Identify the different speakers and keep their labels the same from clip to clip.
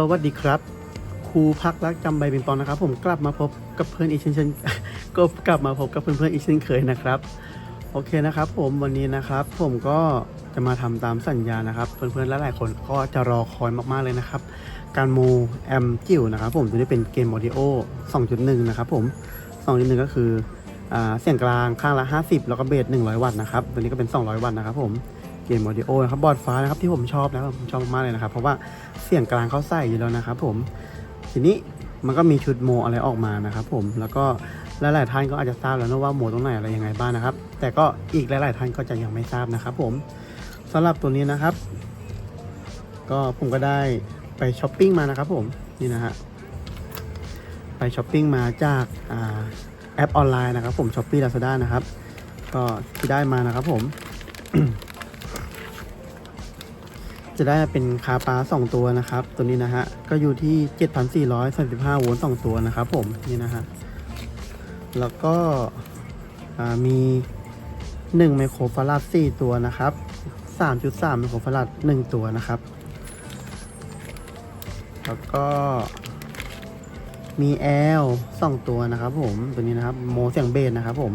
Speaker 1: สวัสดีครับ ครูพักรักจำใบเปิงปองนะครับ ผมกลับมาพบกับเพื่อนอีกเช่นเช่นก็กลับมาพบกับเพื่อนๆอีกเช่นเคยนะครับ โอเคนะครับ ผมวันนี้นะครับ ผมก็จะมาทำตามสัญญานะครับเพื่อนๆและหลายคนก็จะรอคอยมากๆเลยนะครับ การโมแอมจิ๋วนะครับ ผมตัวนี้เป็นเกมออดิโอ 2.1 นะครับ ผม2.1ก็คืออเสียงกลางข้างละ 50 แล้วก็เบส100 วัตต์นะครับตัวนี้ก็เป็น 200 วัตต์นะครับ ผม เกมออดิโอนะครับบอร์ดฟ้านะครับที่ผมชอบนะครับผมชอบมากเลยนะครับ เพราะว่าเสียงกลางเขาใส่อยู่แล้วนะครับผมทีนี้มันก็มีชุดโมอะไรออกมานะครับผมแล้วก็หลายๆท่านก็อาจจะทราบแล้วนะว่าโมตรงไหนอะไรยังไงบ้างนะครับ แต่ก็อีกหลายๆท่านก็จะยังไม่ทราบนะครับ ผมสำหรับตัวนี้นะครับ ก็ผมก็ได้ไปช้อปปิ้งมานะครับผมนี่นะฮะไปช้อปปิ้งมาจากอ่าแอปออนไลน์นะครับ ผมช้อปปี้ลาซาด้านะครับ ก็ที่ได้มานะครับผม จะได้เป็นคาปา2ตัวนะครับ ตัวนี้นะฮะ ก็อยู่ที่ 7,435โวลต์2ตัวนะครับผม นี่นะฮะ แล้วก็มี 1 ไมโครฟาราด 4 ตัวนะครับ 3.3 ไมโครฟาราด 1 ตัวนะครับ แล้วก็มีแอล2ตัวนะครับผม ตัวนี้นะครับ โมเสียงเบสนะครับผม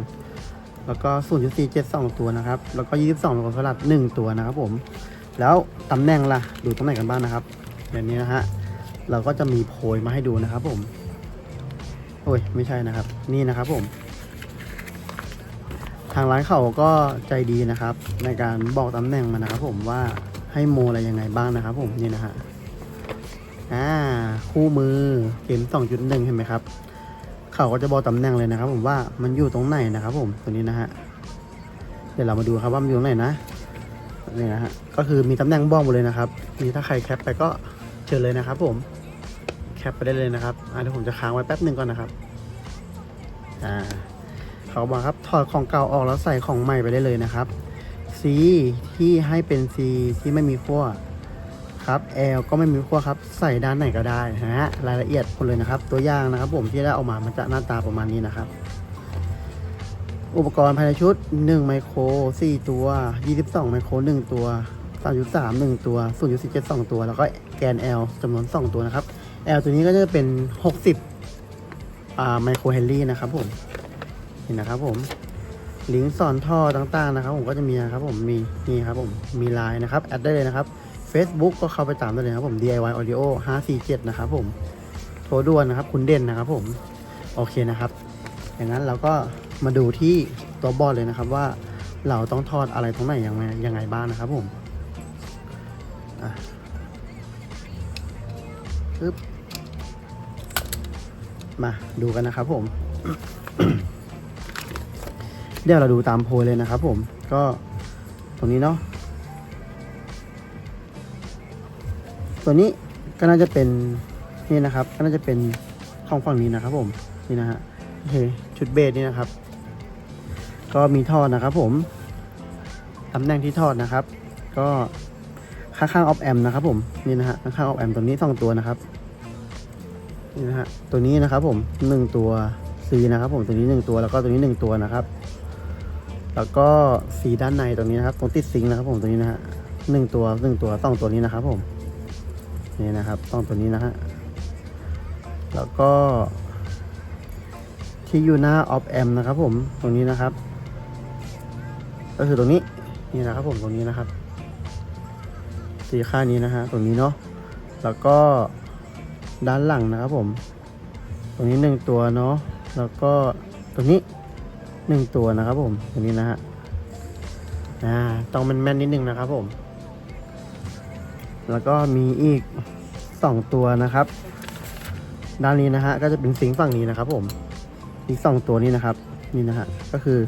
Speaker 1: แล้วก็ 0.47 2 ตัวนะครับ แล้วก็ 22 ไมโครฟาราด 1 ตัวนะครับผม แล้วตำแหน่งล่ะ ดูตรงไหน่งกันบ้างนะครับอย่างนี้นะฮะ เราก็จะมีโพยมาให้ดูนะครับผม โอ้ย ไม่ใช่นะครับ นี่นะครับผม ทางร้านเขาก็ใจดีนะครับ ในการบอกตำแหน่งมานะครับผมว่าให้โมอะไรยังไงบ้างนะครับผมนี่นะฮะ อ่า คู่มือเกม2.1เห็นไหมครับ เขาก็จะบอกตำแหน่งเลยนะครับ ผมว่ามันอยู่ตรงไหนนะครับผมตัวนี้นะฮะ เดี๋ยวเรามาดูครับว่ามันอยู่ตรงไหนนะ นี่นะฮะก็คือมีตำแหน่งบ้อกหมดเลยนะครับนี่ถ้าใครแคปไปก็เชิญเลยนะครับ ผมแคปไปได้เลยนะครับอ่าเดี๋ยวผมจะค้างไว้แป๊บหนึ่งก่อนนะครับอ่าเขาบอกครับถอดของเก่าออกแล้วใส่ของใหม่ไปได้เลยนะครับ C ที่ให้เป็น C ที่ไม่มีขั้วครับ L ก็ไม่มีขั้วครับ ใส่ด้านไหนก็ได้นะฮะรายละเอียดหมดเลยนะครับ ตัวอย่างนะครับ ผมที่ได้เออกมามันจะหน้าตาประมาณนี้นะครับ อุปกรณ์ภายในชุด 1 ไมโคร 4 ตัว 22 ไมโคร 1 ตัว 3.3 1 ตัว 0.47 2 ตัว แล้วก็แกน L จำนวน 2 ตัวนะครับ L ตัวนี้ก็จะเป็น 60อ่าไมโครเฮนรี่นะครับผมเห็นนะครับผมลิงก์สอนท่อต่างๆนะครับ ผมก็จะมีนะครับผมมีนี่ครับผมมีไลน์นะครับแอดได้เลยนะครับ Facebook ก็เข้าไปตามได้เลยครับผม DIY Audio 547 นะครับผมโทรด่วนนะครับ คุณเด่นนะครับผม โอเคนะครับ อย่างนั้นเราก็ มาดูที่ตัวบอร์ดเลยนะครับว่าเราต้องทอดอะไรตรงไหนยังไงยังไงบ้างนะครับผมปึ๊บมาดูกันนะครับผม เดี๋ยวเราดูตามโพยเลยนะครับผมก็ตรงนี้เนาะตัวนี้ก็น่าจะเป็นนี่นะครับ ก็น่าจะเป็นของฝั่งนี้นะครับผมนี่นะฮะโอเคชุดเบสนี่นะครับ ก็มีทอดนะครับผมตำแหน่งที่ทอดนะครับ ก็ข้างๆออฟแอมนะครับผมนี่นะฮะข้างๆออฟแอมตัวนี้สองตัวนะครับนี่นะฮะตัวนี้นะครับผมหนึ่งตัวซีนะครับผมตัวนี้หนึ่งตัวแล้วก็ตัวนี้หนึ่งตัวนะครับ แล้วก็สีด้านในตรงนี้นะครับตรงติดซิงนะครับผมตัวนี้นะฮะหนึ่งตัวหนึ่งตัวต้องตัวนี้นะครับผมนี่นะครับต้องตัวนี้นะฮะแล้วก็ที่อยู่หน้า off amp นะครับผมตรงนี้นะครับ ก็คือตรงนี้นี่นะครับผมตรงนี้นะครับสีค่านี้นะฮะตรงนี้เนาะแล้วก็ด้านหลังนะครับผม ตรงนี้หนึ่งตัวเนาะแล้วก็ตรงนี้หนึ่งตัวนะครับผมตรงนี้นะฮะอ่าต้องมันแม่นนิดนึงนะครับผม แล้วก็มีอีกสองตัวนะครับ ด้านนี้นะฮะก็จะเป็นสิงฝั่งนี้นะครับผมอีกสองตัวนี้นะครับนี่นะฮะก็คือ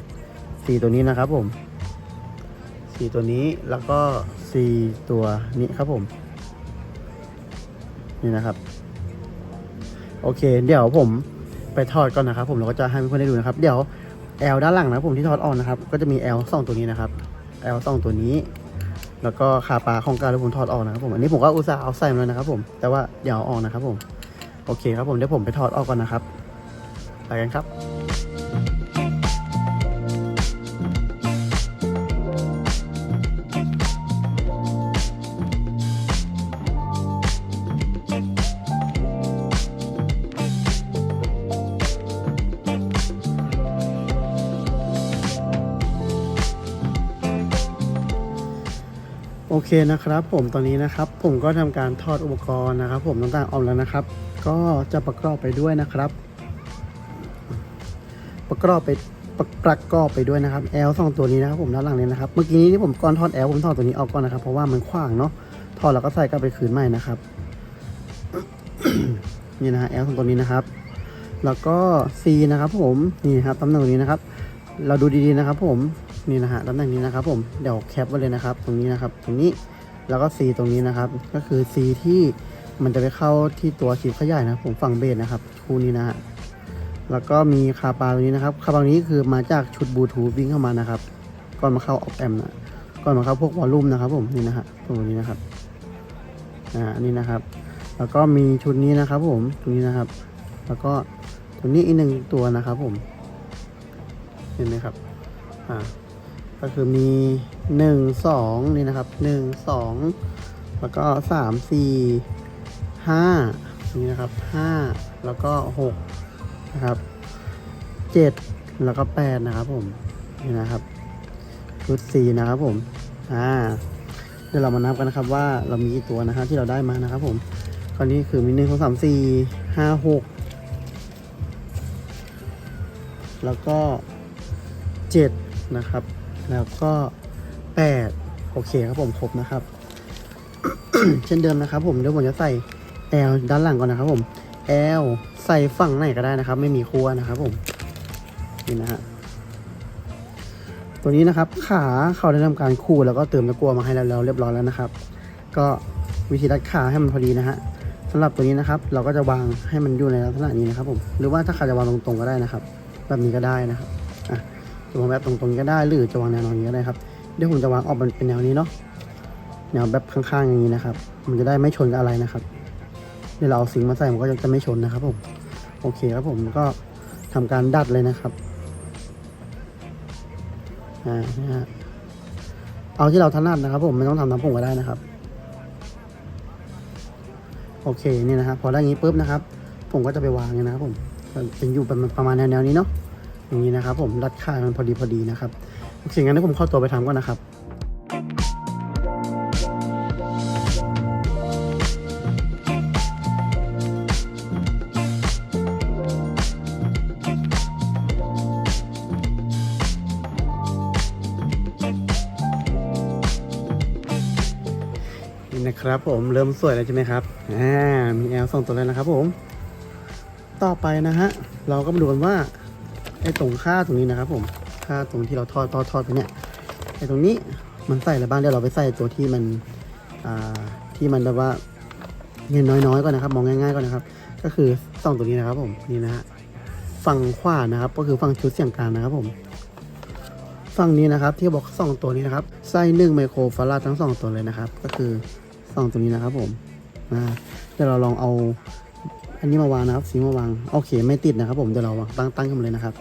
Speaker 1: สี่ตัวนี้นะครับผม สี่ตัวนี้แล้วก็สี่ตัวนี้ครับผม นี่นะครับ โอเค เดี๋ยวผมไปทอดก่อนนะครับผมเราก็จะให้เพื่อนๆได้ดูนะครับ เดี๋ยว L ด้านหลังนะผมที่ทอดออกนะครับ ก็จะมี L สองตัวนี้นะครับ L สองตัวนี้ แล้วก็ขาปลาของการที่ผมทอดออกนะครับผม อันนี้ผมก็อุตส่าห์เอาใส่มาแล้วนะครับผม แต่ว่าเดี๋ยวอออกนะครับผม โอเคครับผม เดี๋ยวผมไปทอดออกก่อนนะครับ ไปกันครับ โอเคนะครับผมตอนนี้นะครับผมก็ทำการทอดอุปกรณ์นะครับ ผมต่างๆออกแล้วนะครับ ก็จะประกอบไปด้วยนะครับ ประกอบไปประประกอบไปด้วยนะครับแอลสองตัวนี้นะครับผมด้านหลังนี้นะครับเมื่อกี้นี้ที่ผมก่อนทอดแอลผมทอดตัวนี้ออกก่อนนะครับ เพราะว่ามันขว้างเนาะทอดแล้วก็ใส่กลับไปคืนใหม่นะครับนี่นะฮะแอลสองตัวนี้นะครับ แล้วก็ C นะครับ ผมนี่ครับตำแหน่งตรงนี้นะครับ เราดูดีๆนะครับ ผม นี่นะฮะตำแหน่งนี้นะครับผมเดี๋ยวแคปไว้เลยนะครับ ตรงนี้นะครับ ตรงนี้แล้วก็ C ตรงนี้นะครับ ก็คือ C ที่มันจะไปเข้าที่ตัวชิปขยายนะผมฝั่งเบสนะครับคู่นี้นะฮะแล้วก็มีคาปาตรงนี้นะครับคาปาตรงนี้คือมาจากชุดบลูทูธวิ่งเข้ามานะครับก่อนมาเข้าออฟแอมนะก่อนมาเข้าพวกวอลลุ่มนะครับผมนี่นะฮะตรงนี้นะครับอ่าอันนี้นะครับ แล้วก็มีชุดนี้นะครับ ผมตรงนี้นะครับ แล้วก็ตรงนี้อีกหนึ่งตัวนะครับ ผมเห็นไหมครับอ่า ก็คือมีหนึ่งสองนี่นะครับหนึ่งสองแล้วก็สามสี่ห้านี่นะครับห้าแล้วก็หกนะครับเจ็ดแล้วก็แปดนะครับผม นี่นะครับชุดสี่นะครับผม อ่า เดี๋ยวเรามานับกันนะครับว่าเรามีกี่ตัวนะครับที่เราได้มานะครับผมคราวนี้คือมีหนึ่งสองสามสี่ห้าหกแล้วก็7นะครับ แล้วก็ 8 โอเคครับผมครบนะครับ เช่นเดิมนะครับ ผมเดี๋ยวผมจะใส่ L ด้านหลังก่อนนะครับผม L ใส่ฝั่งไหนก็ได้นะครับ ไม่มีครัวนะครับผมนี่นะฮะตัวนี้นะครับ ขาเขาได้ทำการขูดแล้วก็เติมตะกัวมาให้แล้วเรียบร้อยแล้วนะครับ ก็วิธีรัดขาให้มันพอดีนะฮะสำหรับตัวนี้นะครับ เราก็จะวางให้มันอยู่ในลักษณะนี้นะครับผมหรือว่าถ้าใครจะวางตรงๆก็ได้นะครับ แบบนี้ก็ได้นะครับอะ จะวางแบบตรงๆก็ได้ หรือจะวางแนวนอนนี้ก็ได้ครับเดี๋ยวผมจะวางออกเป็นแนวนี้เนาะแนวแบบข้างๆอย่างนี้นะครับ มันจะได้ไม่ชนกับอะไรนะครับเดี๋ยวเราเอาสิงมาใส่มันก็จะไม่ชนนะครับผมโอเคครับผมก็ทำการดัดเลยนะครับอ่านะฮะเอาที่เราถนัดนะครับ ผมไม่ต้องทำน้ำผงก็ได้นะครับ โอเคนี่นะครับพอได้อย่างนี้ปุ๊บนะครับ ผมก็จะไปวางนะครับผมเป็นอยู่ประมาณแนวๆนี้เนาะ อย่างนี้นะครับ ผมรัดค่ามันพอดีพอดีนะครับโอเคงั้นเดี๋ยวผมเข้าตัวไปทำก่อนนะครับนี่นะครับผมเริ่มสวยแล้วใช่ไหมครับ อ่า มีแอลส่งตัวแล้วนะครับผม ต่อไปนะฮะ เราก็มาดูกันว่า ไอ้ตรงค่าตรงนี้นะครับผมค่าตรงที่เราทอดทอดทอดไปเนี่ยไอ้ตรงนี้มันใส่อะไรบ้างเดี๋ยวเราไปใส่ตัวที่มันอ่าที่มันแบบว่าเงินน้อยๆก่อนนะครับ มองง่ายๆก่อนนะครับ ก็คือส่องตัวนี้นะครับผมนี่นะฮะฝั่งขวานะครับ ก็คือฝั่งชุดเสียงกลางนะครับผมฝั่งนี้นะครับ ที่บอกสองตัวนี้นะครับไส้หนึ่งไมโครฟาราดทั้งสองตัวเลยนะครับ ก็คือสองตัวนี้นะครับผมอ่าเดี๋ยวเราลองเอาอันนี้มาวางนะครับสีมาวางโอเคไม่ติดนะครับ ผมเดี๋ยวเราวางตั้งตั้งขึ้นมาเลยนะครับ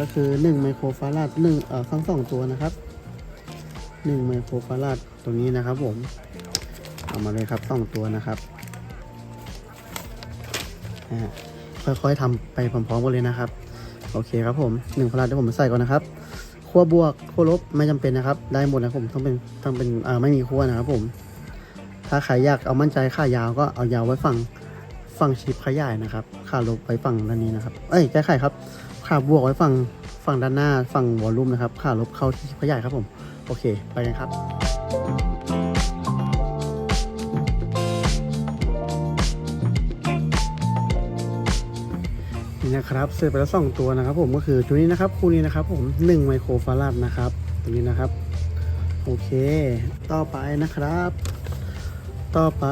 Speaker 1: ก็คือ 1 ไมโครฟาราดหนึ่งเอ่อทั้งสองตัวนะครับ 1 ไมโครฟาราดตรงนี้นะครับผม เอามาเลยครับสองตัวนะครับค่อยๆทำไปพร้อมๆกันเลยนะครับ โอเคครับผมหนึ่งฟาราดเดี๋ยวผมใส่ก่อนนะครับขั้วบวกขั้วลบไม่จำเป็นนะครับ ได้หมดนะผมต้องเป็นต้องเป็นอ่าไม่มีขั้วนะครับผม ถ้าใครอยากเอามั่นใจค่ายาวก็เอายาวไว้ฝั่งฝั่งชิปขยายนะครับ ค่าลบไว้ฝั่งด้านนี้นะครับ เอ้ยแก้ไขครับ ค่าบวกไว้ฝั่งฝั่งด้านหน้าฝั่งวอลลุ่มนะครับค่าลบเข้าที่ขยายครับผม โอเค ไปกันครับ นี่นะครับเสร็จไปแล้วสองตัวนะครับผมก็คือตัวนี้นะครับคู่นี้นะครับผม1ไมโครฟาราดนะครับตัวนี้นะครับ โอเค ต่อไปนะครับ ต่อไป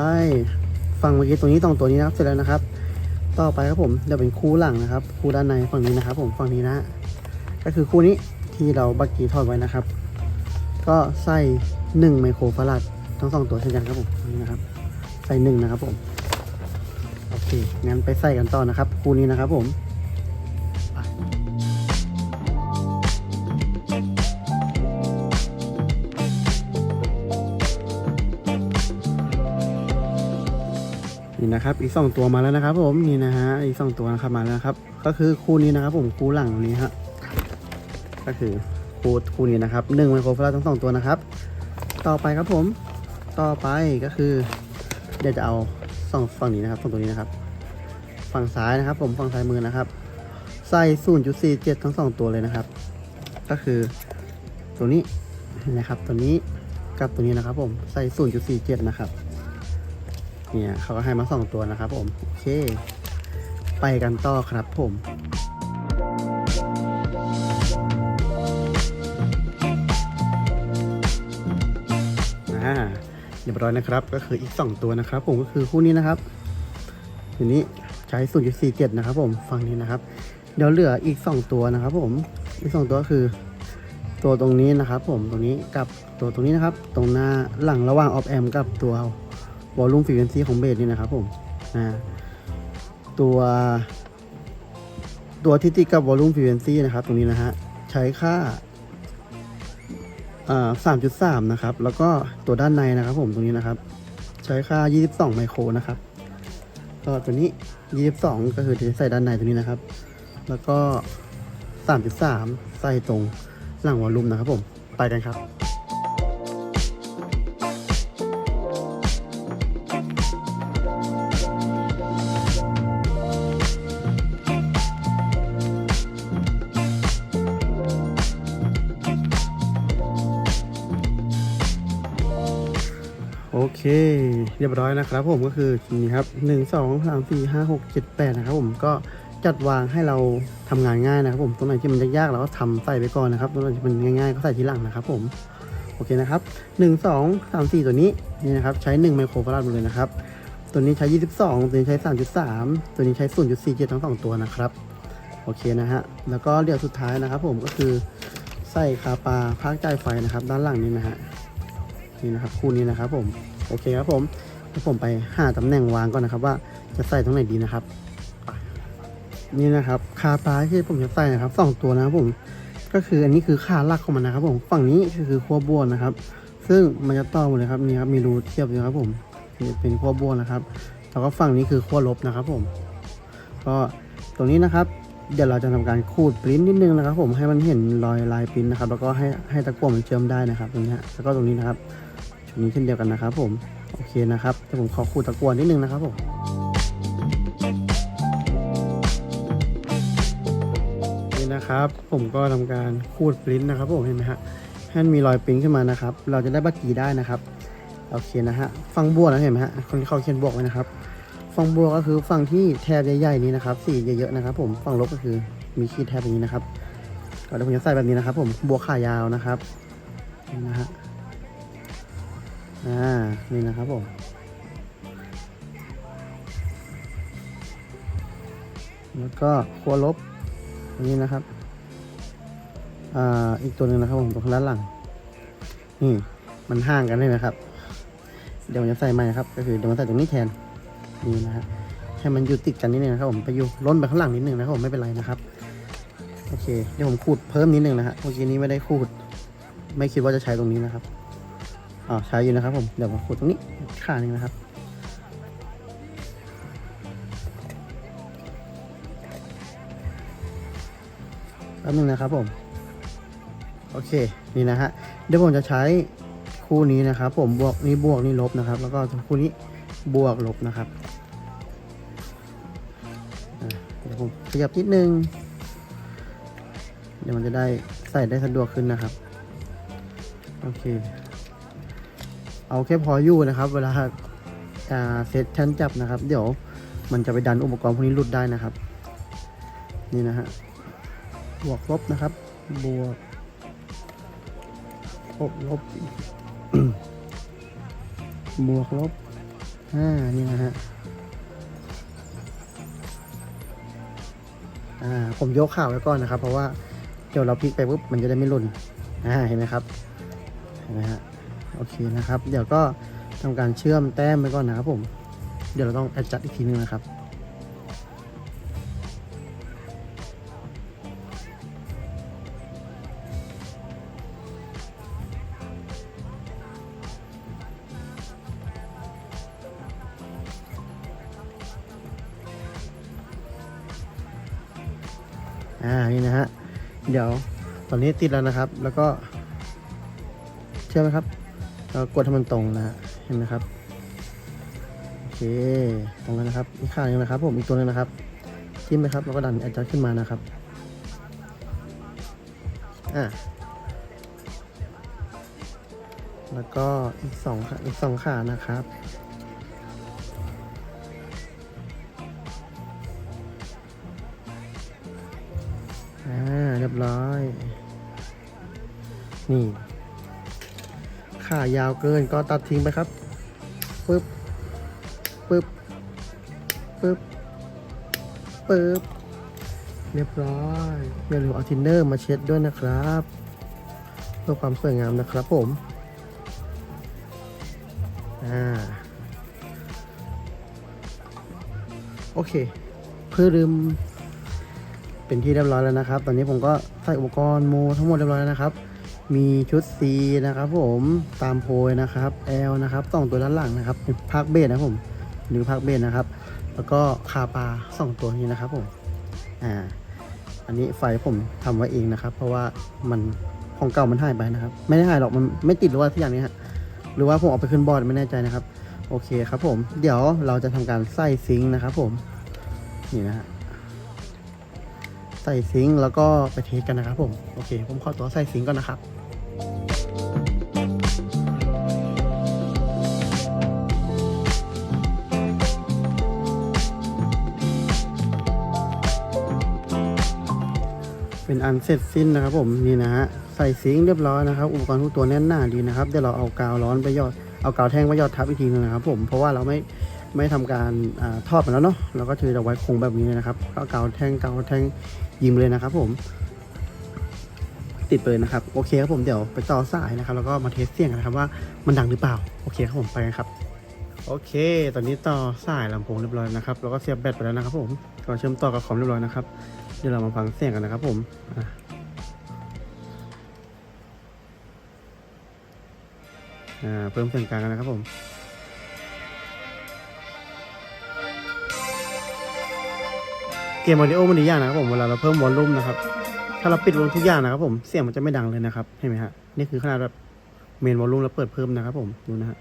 Speaker 1: ฝั่งเมื่อกี้ตัวนี้ตรงตัวนี้นะครับเสร็จแล้วนะครับ ต่อไปครับผมเดี๋ยวเป็นคู่หลังนะครับ คู่ด้านในฝั่งนี้นะครับ ผมฝั่งนี้นะ ก็คือคู่นี้ที่เราบักกี้ทอดไว้นะครับ ก็ใส่1ไมโครฟาราดทั้งสองตัวเช่นกันครับผมนี่นะครับ ใส่หนึ่งนะครับผมโอเคงั้นไปใส่กันต่อนะครับ คู่นี้นะครับผม นะครับ อีกสองตัวมาแล้วนะครับ ผมนี่นะฮะอีกสองตัวนะครับมาแล้วครับ ก็คือคู่นี้นะครับ ผมคู่หลังนี้ฮะก็คือคู่คู่นี้นะครับหนึ่งไมโครฟาราทั้งสองตัวนะครับ ต่อไปครับผมต่อไปก็คือ เดี๋ยวจะเอาสองฝั่งนี้นะครับฝั่งตัวนี้นะครับ ฝั่งซ้ายนะครับ ผมฝั่งซ้ายมือนะครับใส่0.47 ทั้งสองตัวเลยนะครับ ก็คือตัวนี้นะครับตัวนี้กับตัวนี้นะครับ ผมใส่0.47 นะครับ เนี่ยเขาก็ให้มาสองตัวนะครับผมโอเค ไปกันต่อครับผมอ่าเรียบร้อยนะครับ ก็คืออีก 2 ตัวนะครับ ผมก็คือคู่นี้นะครับทีนี้ใช้0.47นะครับ ผมฝั่งนี้นะครับ เดี๋ยวเหลืออีก 2 ตัวนะครับ ผมอีก 2 ตัวก็คือ ตัวตรงนี้นะครับ ผมตรงนี้กับตัวตรงนี้นะครับ ตรงหน้าหลังระหว่างออฟแอมกับตัว วอลลุ่มฟรีเควนซีของเบสนี่นะครับผมอ่าตัวตัวที่ติดกับวอลลุ่มฟรีเควนซีนะครับ ตรงนี้นะฮะใช้ค่าสามจุดสามนะครับ แล้วก็ตัวด้านในนะครับผมตรงนี้นะครับ ใช้ค่า 22 ไมโครนะครับ ก็ตัวนี้ 22 ก็คือจะใส่ด้านในตรงนี้นะครับ แล้วก็ 3.3 ใส่ตรงหลังวอลลุ่มนะครับผม ไปกันครับ ยบร้อยนะครับผมก็คือนี่ครับหนึ่งสองสามสี่ห้าหกเจ็ดแปดนะครับผมก็จัดวางให้เราทำงานง่ายนะครับผมตรงไหนที่มันยากๆเราก็ทำใส่ไปก่อนนะครับตรงไหนที่มันง่ายๆก็ใส่ทีหลังนะครับผมโอเคนะครับหนึ่งสองสามสี่ตัวนี้นี่นะครับใช้หนึ่งไมโครฟาราดหมดเลยนะครับตัวนี้ใช้ยี่สิบสองตัวนี้ใช้สามจุดสามตัวนี้ใช้ศูนย์จุดสี่เจ็ดทั้งสองตัวนะครับ โอเคนะฮะ แล้วก็เดี๋ยวสุดท้ายนะครับผมก็คือใส่คาปาภาคจ่ายไฟนะครับ ด้านหลังนี้นะฮะ นี่นะครับคู่นี้นะครับผม โอเคครับผม เดี๋ยวผมไปหาตำแหน่งวางก่อนนะครับ ว่าจะใส่ตรงไหนดีนะครับ นี่นะครับคาปลาที่ผมจะใส่นะครับสองตัวนะครับผมก็คืออันนี้คือขาหลักของมันนะครับ ผมฝั่งนี้คือขั้วบวนะครับ ซึ่งมันจะต่อหมดเลยครับนี่ครับมีรูเทียบอยู่ครับผมนี่เป็นขั้วบวนะครับแล้วก็ฝั่งนี้คือขั้วลบนะครับ ผม ก็ตรงนี้นะครับเดี๋ยวเราจะทำการขูดปริ้นนิดนึงนะครับ ผมให้มันเห็นรอยลายปริ้นนะครับ แล้วก็ให้ให้ตะกั่วมันเชื่อมได้นะครับตรงนี้แล้วก็ตรงนี้นะครับชุดนี้เช่นเดียวกันนะครับ ผม โอเคนะครับแต่ผมขอขูดตะกวนนิดนึงนะครับผมนี่นะครับ ผมก็ทำการขูดปริ้นนะครับผมเห็นไหมฮะให้มันมีรอยปริ้นขึ้นมานะครับ เราจะได้บัตรกีได้นะครับโอเคนะฮะฟังบวกนะเห็นไหมฮะคนที่เขาเขียนบวกไว้นะครับฝั่งบวกก็คือฝั่งที่แถบใหญ่ๆนี้นะครับสีเยอะๆนะครับ ผมฝั่งลบก็คือมีขีดแถบอย่างนี้นะครับก็เดี๋ยวผมจะใส่แบบนี้นะครับ ผมบัวขายาวนะครับนี่นะฮะ อ่า นี่นะครับผม แล้วก็ขั้วลบนนี้นะครับ อ่า อีกตัวหนึ่งนะครับผมตรงด้านหลัง นี่ มันห่างกันเลยนะครับ เดี๋ยวผมจะใส่ใหม่ครับ ก็คือเดี๋ยวมาใส่ตรงนี้แทน นี่นะฮะให้มันอยู่ติดกันนิดนึงนะครับผมไปอยู่ล้นไปข้างหลังนิดนึงนะครับผมไม่เป็นไรนะครับโอเคเดี๋ยวผมขูดเพิ่มนิดนึงนะฮะเมื่อกี้นี้ไม่ได้ขูด ไม่คิดว่าจะใช้ตรงนี้นะครับ อ๋อใช้อยู่นะครับผม เดี๋ยวมาขูดตรงนี้ข้างนึงนะครับแป๊บนึงนะครับผม โอเค นี่นะฮะ เดี๋ยวผมจะใช้คู่นี้นะครับผม บวกนี้บวกนี้ลบนะครับ แล้วก็คู่นี้บวกลบนะครับเดี๋ยวผมขยับนิดนึง เดี๋ยวมันจะได้ใส่ได้สะดวกขึ้นนะครับ โอเค เอาแค่พออยู่นะครับ เวลาเซตชั้นจับนะครับ เดี๋ยวมันจะไปดันอุปกรณ์พวกนี้หลุดได้นะครับ นี่นะฮะบวกลบนะครับ บวกลบลบบวกลบอ่านี่นะฮะอ่าผมยกข่าวไว้ก่อนนะครับ เพราะว่าเดี๋ยวเราพลิกไปปุ๊บมันจะได้ไม่หล่นอ่าเห็นไหมครับเห็นไหมฮะ โอเคนะครับ เดี๋ยวก็ทำการเชื่อมแต้มไปก่อนนะครับผม เดี๋ยวเราต้องแอดจัดอีกทีนึงนะครับอ่านี่นะฮะ เดี๋ยวตอนนี้ติดแล้วนะครับ แล้วก็เชื่อไหมครับ แล้วกดให้มันตรงนะ เห็นไหมครับ โอเค ตรงแล้วนะครับ อีกข้างนึงนะครับ ผม อีกตัวหนึงนะครับ จิ้มไปครับ แล้วก็ดันแอดจัขึ้นมานะครับ อะ แล้วก็อีกสองขาอีกสองขานะครับอ่า เรียบร้อย นี่ ขายาวเกินก็ตัดทิ้งไปครับปึ๊บปึ๊บปึ๊บปึ๊บเรียบร้อยอย่าลืมเอาทินเนอร์มาเช็ดด้วยนะครับเพื่อความสวยงามนะครับผมอ่าโอเคเพื่อลืมเป็นที่เรียบร้อยแล้วนะครับ ตอนนี้ผมก็ใส่อุปกรณ์โมทั้งหมดเรียบร้อยแล้วนะครับ มีชุด C นะครับผมตามโพยนะครับ L นะครับสองตัวด้านหลังนะครับเป็นภาคเบสนะผม หรือภาคเบสนะครับ แล้วก็คาปาสองตัวนี้นะครับผมอ่าอันนี้ไฟผมทำไว้เองนะครับ เพราะว่ามันของเก่ามันหายไปนะครับ ไม่ได้หายหรอกมันไม่ติดหรือว่าที่อย่างนี้ฮะหรือว่าผมเอาไปขึ้นบอร์ดไม่แน่ใจนะครับ โอเคครับผม เดี๋ยวเราจะทำการใส่ซิงค์นะครับ ผมนี่นะฮะใส่ซิงค์แล้วก็ไปเทสกันนะครับผม โอเค ผมขอตัวใส่ซิงค์ก่อนนะครับ อันเสร็จสิ้นนะครับ ผมนี่นะฮะใส่ซิงเรียบร้อยนะครับอุปกรณ์ทุกตัวแน่นหนาดีนะครับเดี๋ยวเราเอากาวร้อนไปยอดเอากาวแท่งไปยอดทับอีกทีนึงนะครับ ผมเพราะว่าเราไม่ไม่ทำการอทอดมันแล้วเนาะเราก็คือจะไว้คงแบบนี้เลยนะครับก็เกาวแท่งกาวแท่งยิงเลยนะครับ ผม ติดไปเลยนะครับ โอเคครับผมเดี๋ยวไปต่อสายนะครับ แล้วก็มาเทสเสียงกันนะครับว่ามันดังหรือเปล่าโอเคครับผมไปกันครับโอเค ตอนนี้ต่อสายลำโพงเรียบร้อยนะครับ แล้วก็เสียบแบตไปแล้วนะครับผม ก็เชื่อมต่อกับคอมเรียบร้อยนะครับ เดี๋ยวเรามาฟังเสียงกันนะครับผมเพิ่มเสียงกลางกันนะครับผมเกมออดิโอมันดีอย่างนะครับผมเวลาเราเพิ่มวอลลุ่มนะครับ ถ้าเราปิดวอลลุ่มทุกอย่างนะครับผมเสียงมันจะไม่ดังเลยนะครับเห็นไหมฮะนี่คือขนาดแบบเมนวอลลุ่มแล้วเปิดเพิ่มนะครับผมดูนะฮะ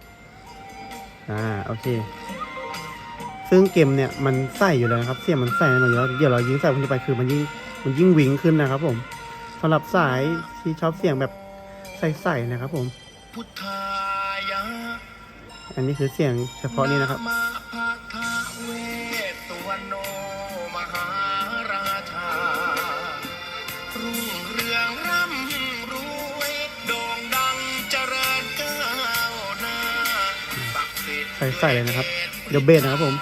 Speaker 1: อ่าโอเค ซึ่งเกมเนี่ยมันใส่อยู่แล้วครับ เสียงมันใส่แน่อนอยู่แล้วเดี๋ยวเรายิงใส่ขึ้นไปคือมันยิ่งมันยิ่งวิงขึ้นนะครับ ผมสำหรับสายที่ชอบเสียงแบบใส่ๆนะครับ ผม อันนี้คือเสียงเฉพาะนี้นะครับ
Speaker 2: มะภะคะเวสสุวรรณโนมหาราชารุ่งเรืองร่ำรวยโด่งดังเจริญก้าวหน้าศักดิ์สิทธิ์
Speaker 1: ใส่ๆเลยนะครับ เดี๋ยวเบสนะครับผม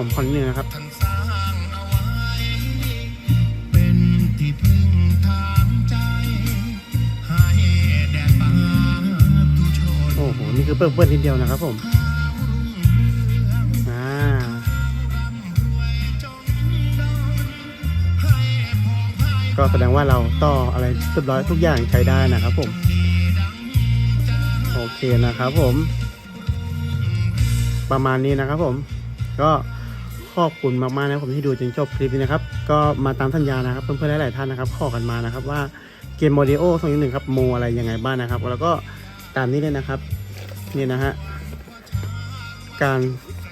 Speaker 1: ผมขอนิดนึงนะครับ
Speaker 2: ท่านสร้างเอาไว้เป็นที่พึ่งทางใจให้แด่สาธุชน
Speaker 1: โอ้โห นี่คือเปิดเปิดนิดเดียวนะครับผม ก็แสดงว่าเราต่ออะไรเรียบร้อยทุกอย่างใช้ได้นะครับผม โอเคนะครับผม ประมาณนี้นะครับผม ก็ขอบคุณมากๆนะครับผมที่ดูจนจบคลิปนี้นะครับ ก็มาตามสัญญานะครับเพื่อนๆหลายๆท่านนะครับขอกันมานะครับว่าเกมโมเดโอสองหนึ่งครับโมอะไรยังไงบ้างนะครับ แล้วก็ตามนี้เลยนะครับนี่นะฮะการ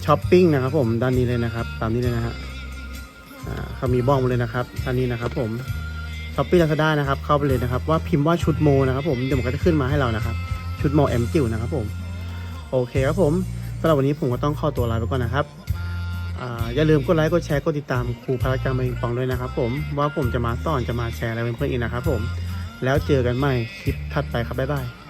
Speaker 1: ช้อปปิ้งนะครับผมด้านนี้เลยนะครับ ตามนี้เลยนะฮะเขามีบ้องเลยนะครับด้านนี้นะครับผม ช้อปปี้ลาซาด้านะครับเข้าไปเลยนะครับ ว่าพิมพ์ว่าชุดโมนะครับผมเดี๋ยวมันก็จะขึ้นมาให้เรานะครับ ชุดโมแอมจิ๋วนะครับผม โอเคครับผมสำหรับวันนี้ผมก็ต้องขอตัวลาไปก่อนนะครับออย่าลืมกดไลค์กดแชร์กดติดตามครูพลักการมืองปองด้วยนะครับ ผมว่าผมจะมาสอนจะมาแชร์อะไรเพื่อนๆอีกนะครับผมแล้วเจอกันใหม่คลิปถัดไปครับบ๊ายบาย